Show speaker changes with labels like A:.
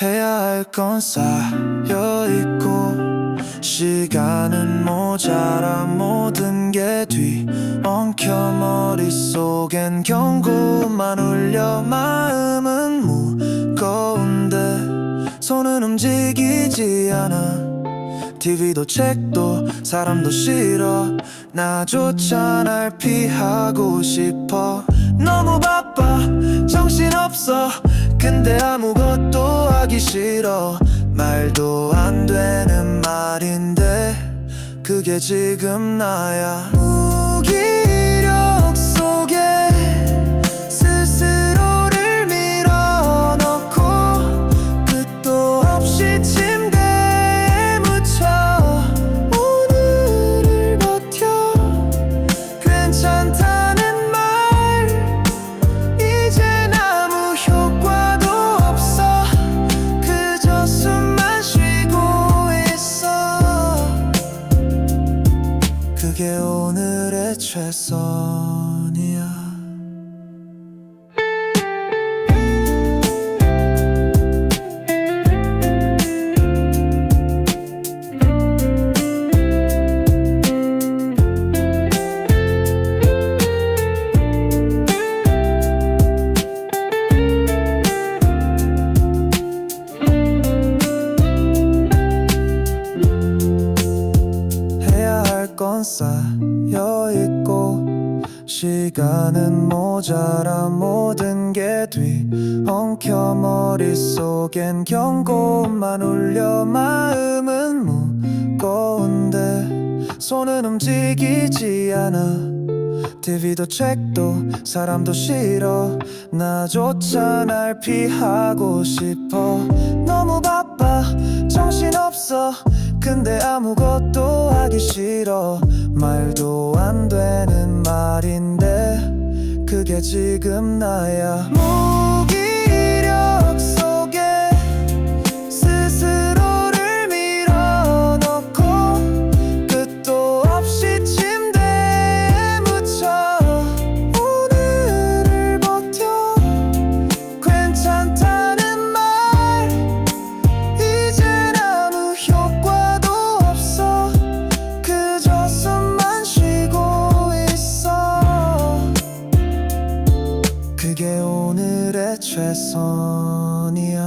A: 해야 할 건 쌓여 있고 시간은 모자라 모든 게 뒤엉켜 머릿속엔 경고만 울려 마음은 무거운데 손은 움직이지 않아. TV도 책도 사람도 싫어. 나조차 날 피하고 싶어. 너무 싫어. 말도 안 되는 말인데 그게 지금 나야 최선이야. 건 쌓여있고 시간은 모자라 모든 게 뒤엉켜 머릿속엔 경고만 울려 마음은 무거운데 손은 움직이지 않아. TV도 책도 사람도 싫어. 나조차 날 피하고 싶어 하기 싫어. 말도 안 되는 말인데 그게 지금 나야. 무기 내 최선이야.